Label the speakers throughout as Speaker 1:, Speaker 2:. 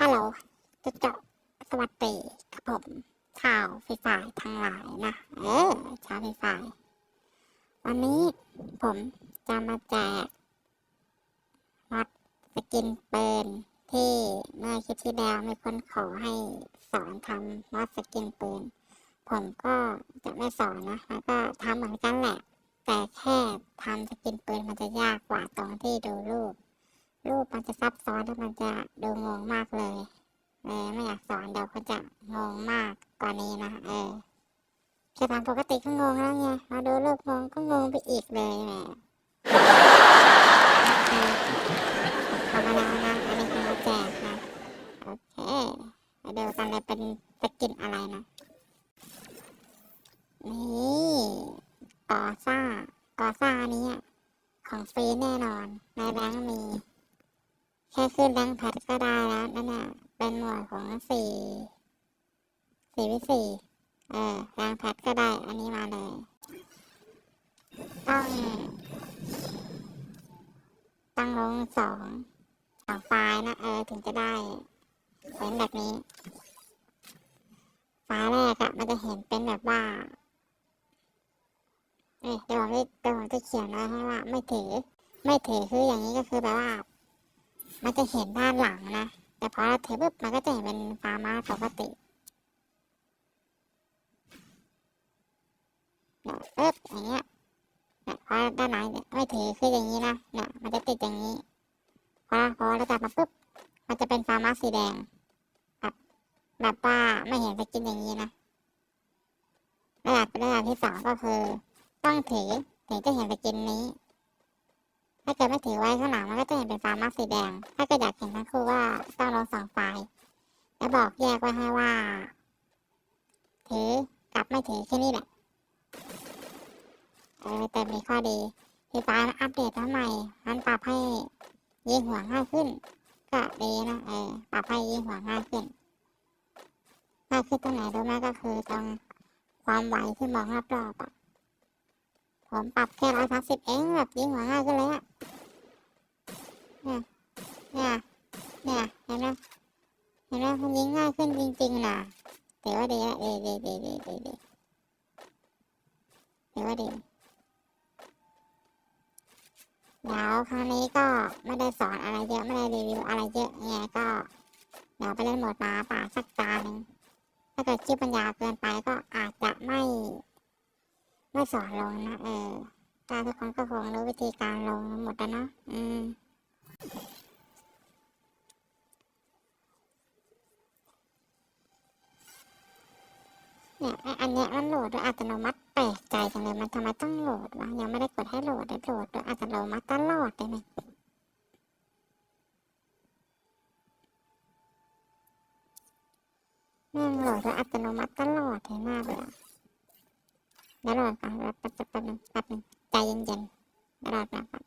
Speaker 1: ฮัลโหลจะเจาะสวัสดีครับผมชาวฟรีไฟร์ทั้งหลายนะ เออชาวฟรีไฟร์วันนี้ผมจะมาแจกมัดสกินเปืนที่เมื่อคลิปที่แล้วมีคนขอให้สอนทำมัดสกินเปืนผมก็จะไม่สอนนะแล้วก็ทำเหมือนกันแหละ แต่แค่ทำสกินเปืนมันจะยากกว่าตรงที่ดูรูป รูปมันจะซับซ้อนแล้วมันจะดูงงมากเลยเออไม่อยากสอนเดี๋ยวเขาจะงงมากกว่านี้นะเออแค่ทำปกติก็งงแล้วไงมาดูรูปงงก็งงไปอีกเลยแหมเออทำมาแล้วนะอันนี้คือมาแจกนะโอเคมาดูกันเลยเป็นสกินอะไรนะนี่กอซ่ากอซ่านี้ของฟรีแน่นอนในแบงค์มี ค่ขึ้นแบงค์แพดก็ได้แล้วนั่นน่ะเป็นหมวดของสี่สี่วิสี่เออแบงค์แพดก็ได้ อันนี้มาเลย ต้องต้องลงสองสองไฟล์นะ เออ ถึงจะได้เป็นแบบนี้ไฟล์แรกอะมันจะเห็นเป็นแบบว่าเอ้ยเดี๋ยวผมจะเดี๋ยวผมจะเขียนไว้ให้ว่า ไม่ถือ ไม่ถือคืออย่างนี้ก็คือแบบว่า มันจะเห็นด้านหลังนะ แต่พอเราถือปุ๊บมันก็จะเห็นเป็นฟาร์มาปกติเนี่ยปุ๊บอย่างเงี้ยเนี่ยพอด้านไหนเนี่ยไม่ถือคืออย่างนี้นะเนี่ยมันจะติดอย่างนี้ พอพอเราจับมาปุ๊บมันจะเป็นฟาร์มาสีแดงแบบแบบว่าไม่เห็นสกินอย่างนี้นะระดับระดับที่สองก็คือ ต้องถือถึงจะเห็นสกินนี้ ถ้าเกิดไม่ถือไว้ข้างหลังมันก็จะเห็นเป็นฟ้าร์มาสีแดง ถ้าเกิดอยากเห็นทั้งคู่ว่าต้องลงสองไฟล์แล้วบอกแยกไว้ให้ว่า ถือกับไม่ถือแค่นี้แหละเออแต่มีข้อดีคือฟล์มันอัปเดตมาใหม่มันปรับให้ยิงหัวง่ายขึ้น ก็ดีนะเออปรับให้ยิงหัวง่ายขึ้นง่ายขึ้นตรงไหนรู้ไหมก็คือตรงความไวที่มองรอบๆอะผมปรับแค่ร้อยสามสิบเองแบบยิงหัวง่ายขึ้นเลยอะ เนี่ยเนี่ยเนี่ยเห็นไหมเห็นไหมมันยิงง่ายขึ้นจริงๆนะถือว่าดีละดีดีดีดีดีดีถือว่าดีเดี๋ยวครั้งนี้ก็ไม่ได้สอนอะไรเยอะไม่ได้รีวิวอะไรเยอะไงก็เดี๋ยวไปเล่นโหมดหมาป่าสักตาหนึ่งถ้าเกิดคลิปปัญญาเกินไปก็อาจจะไม่ไม่สอนลงนะเออตาทุกคนก็คงรู้วิธีการลงหมดแล้วเนาะอืม เนี่ยไออันเนี้ยมันโหลดโดยอัตโนมัติแปลกใจจังเลยมันทำไมต้องโหลดวะยังไม่ได้กดให้โหลดได้โหลดโดยอัตโนมัติตลอดเลยเนี่ยแม่งโหลดโดยอัตโนมัติตลอดเลยมากเลยอเดี๋ยวรอก่อนแป๊บแป๊บแป๊บนึงแป๊บนึงใจเย็นๆเดี๋ยวรอแป๊บก่อน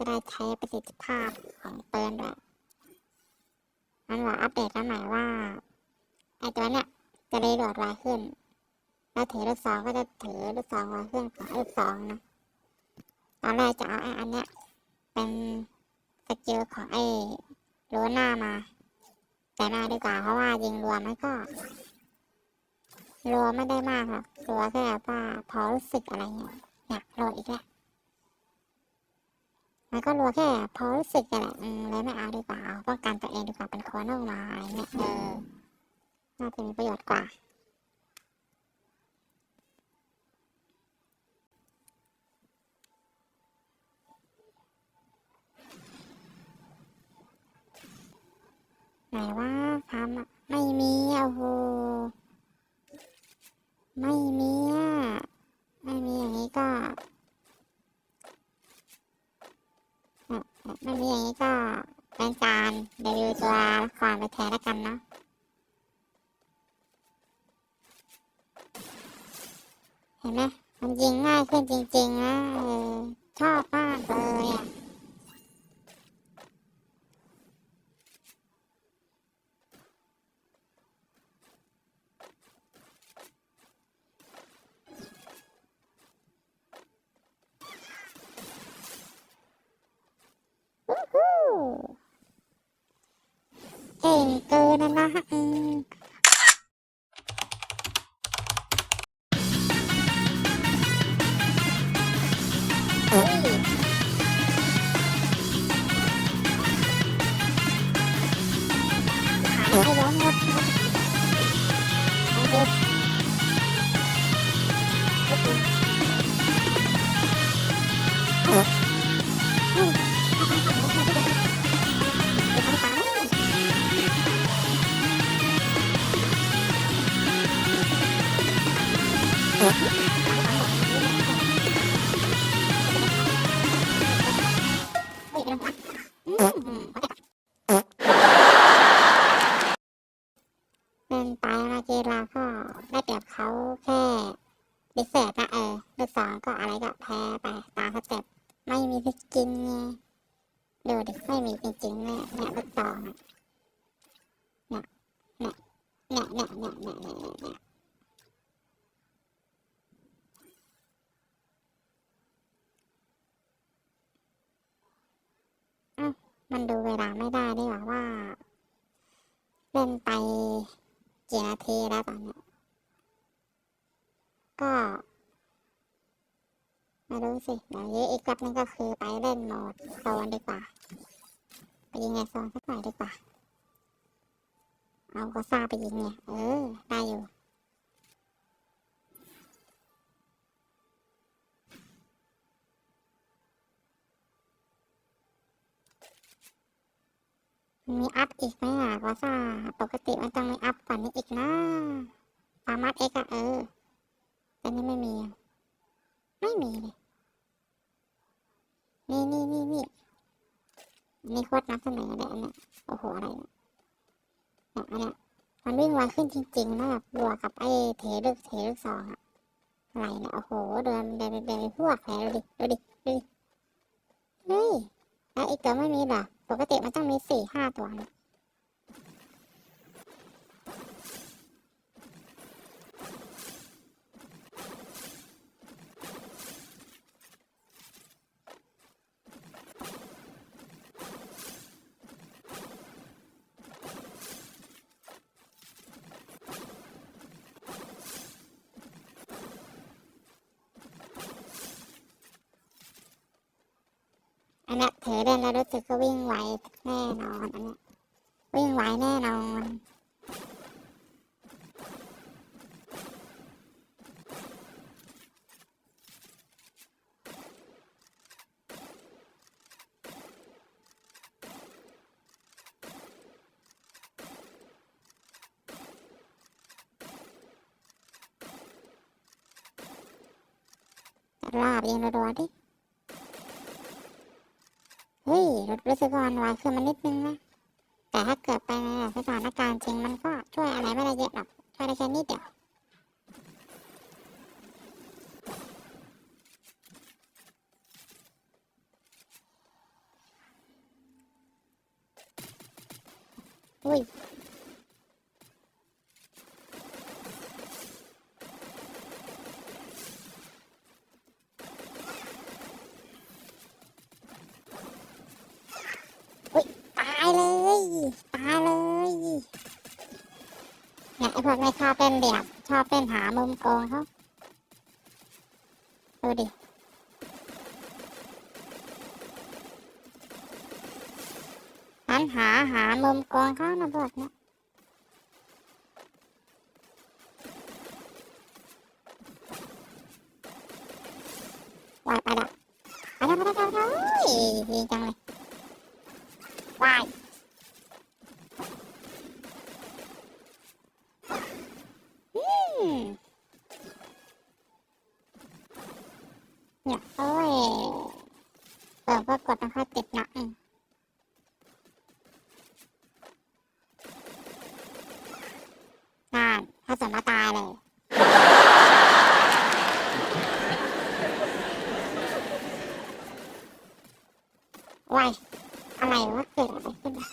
Speaker 1: จะได้ใช้ประสิทธิภาพของปืนด้วยมันบอกอัปเดตแล้วหม่ว่าไอตัวเนี้ยจะรีโหลดไวขึ้น แล้วถือลูกซองก็จะถือลูกซองไวขึ้นของลูกซองนะตอนแรกจะเอาไออันเนี้ยเป็นสกิลของไอ้รูน่ามา แต่มาดีกว่าเพราะว่ายิงรวมันก็รัวไม่ได้มากหรอกรัวแค่ว่าพอรู้สึกอะไรเงี้ยอยากโหลดอีกแล้ว มันก็รัวแค่พอรู้สึกอะไรอืมเลยไม่เอาดีกว่าเอาป้องกันตัวเองดีกว่าเป็นคนออกมาอะไรเงี้ยเออน่าจะมีประโยชน์กว่าไหนว่าทำไม่มีโอะโหไม่มีมีอย่างนี้ก็เอ่อเอ่อไม่มีอย่างนี้ก็เป็นการรีวิวตัวละครไปแทนแล้ว กันเนาะเห็นไหมมันยิงง่ายขึ้นจริง ๆ นะชอบมากเลยอะินไปเมื่อกี้เราก็ได้เปรียบเขาแค่ดิเซตนะเออดูสองก็อะไรก็แพ้ไปตาเขาเจ็บไม่มีสกินไงดูดิไม่มีจริงๆเนี่ยเนี่ยลูกสองเนี่ยเนี่ยเนี่ยเนี่ยเนี่ยเนี่ยเนี่ยมันดูเวลาไม่ได้ดีกว่าว่าเล่นไป กี่นาทีแล้วตอนเนี้ยก็ไม่รู้สิเดี๋ยวยื้อีกแป๊บนึงก็คือไปเล่นโหมดโซนดีกว่า ไปยิงไอโซนสักหน่อยดีกว่า เอาก็ซาไปยิงเนี่ย เออ ได้อยู่ มีอัพอีกไหมอะก็ซ่าปกติมันต้องมีอัพกว่านี้อีกนะสามารถเอกอะเออแต่นี่ไม่มี ไม่มีเลย นี่นี่นี่นี่นี่โคตรนำเสนอเลยอันเนี้ยโอ้โหอะไรเนี่ยเนี่ยอันเนี้ยมันวิ่งไวขึ้นจริงๆนะแบบบวกกับไอ้เทลูกเทลูกสองอะอะไรเนี่ยโอ้โหเดินเดินเดินพวกแผลดูดิดูดิดูดิเฮ้ยแล้วอีกตัวไม่มีหรอ ปกติมันต้องมีสี่ห้าตัวนะ อันนี้ยเธอเล่นแล้วรู้สึกก็วิ่งไวแน่นอนอันนี้วิ่งไวแน่นอนรอบยิงรัวๆดิ เฮ้ย รู้รู้สึกว่ามันไวขึ้นมานิดนึงนะ แต่ถ้าเกิดไปในสถานการณ์จริงมันก็ช่วยอะไรไม่ได้เยอะหรอกช่วยได้แค่นิดเดียวอุ้ย เนี่ยไอ้พวกไม่ชอบเล่นเหลี่ยมชอบเล่นหามุมโกงเขาดูดิหันหาหามุมโกงเขานะพวกเนี้ยวายไปละไปละไปละไปละโอ้ยดีจังเลยวายอืมเนี่ยโอ้ยเปิดก็กดนะคะติดนะอืมนั่นถ้าสมมาตายเลย วายอะไรวะเกิดอะไรขึ้นวะ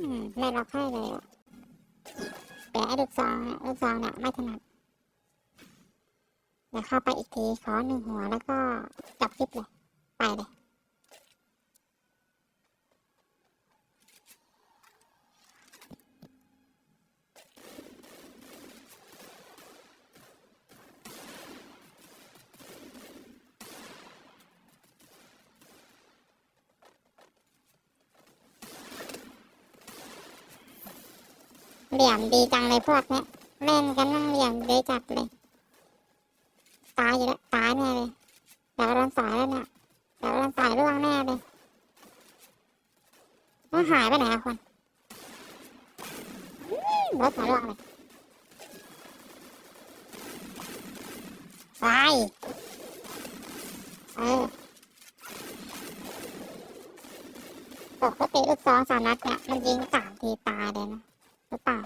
Speaker 1: อืมไม่ล็อกให้เลยอะแต่ไอ้ลูกซองเนี่ยลูกซองเนี่ยไม่ถนัดเดี๋ยวเข้าไปอีกทีขอหนึ่งหัวแล้วก็จับคลิปเลย ไปเลย เหลี่ยมดีจังเลยพวกเนี้ยเล่นกันนั่งเหลี่ยมดีจัดเลยตายอยู่แล้วตายแน่เลยเดี๋ยวโดนสายแล้วเนี่ยเดี๋ยวโดนสายร่วงแน่เลยมันหายไปไหนอะคนรถสายลวกเลยไปเออปกติลูกซองสามนัดเนี่ยมันยิงตายเลยนะหรือเปล่า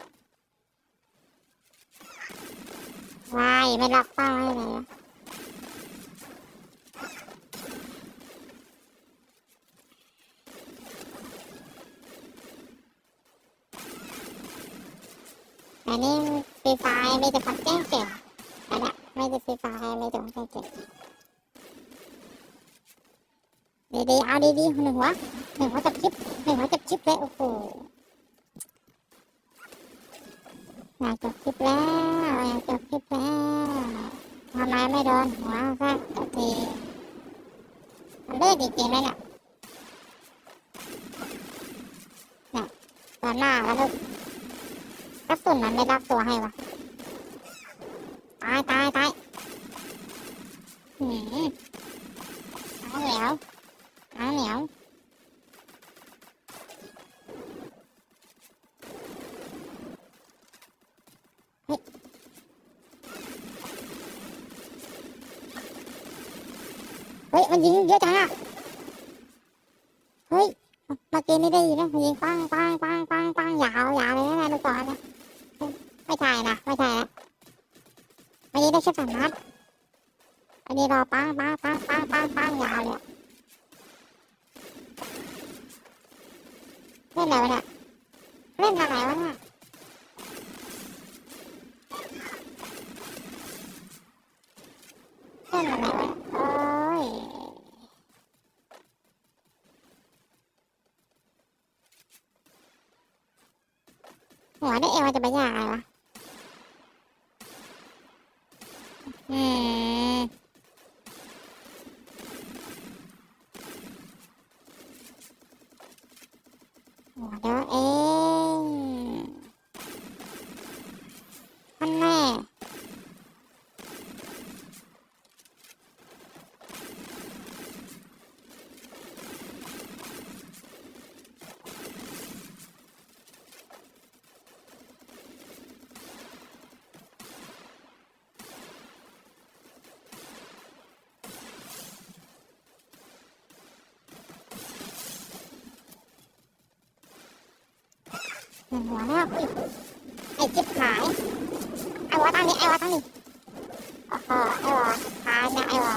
Speaker 1: วายไม่ล็อกเป้าให้เลยนะแต่นี่ฟรีไฟล์มีแต่คนแจ้งเก่งนั่นแหละไม่ได้ฟรีไฟล์มีแต่คนแจ้งเก่งดีๆเอาดีๆหนึ่งหัวหนึ่งหัวจับชิปหนึ่งหัวจับชิปเลยโอ้โห อยากจับชิปแล้ว อยากจับชิปแล้วทำไมไม่โดนหัวสักทีมันเลือดจริงๆเลยเนี่ยเนี่ยตอนหน้าแล้วลูกระสุนมันไม่รับตัวให้วะตายตายตายหืมเอาเหนียวเอาเหนียว มันยิงเยอะจังอะเฮ้ยเมื่อกี้ไม่ได้ยินนะมันยิงปังปังปังปังปังยาวยาวเลยนะลูกบอลนะไม่ใช่นะไม่ใช่นะอันนี้ได้แค่สามนัดอันนี้รอปังปังปังปังปังปังยาวเลยเล่นอะไรวะเนี่ยเล่นอะไรวะเนี่ยเล่นอะไรวะโอ้ย หัวได้เอวจะไปยากอะไรวะอืม หัวแล้วอุ๊ยไอ้จิ๊บหายไอ้วะตั้งนี้ไอ้วะตั้งนี้โอ้โหไอ้วะหายนะไอ้วะ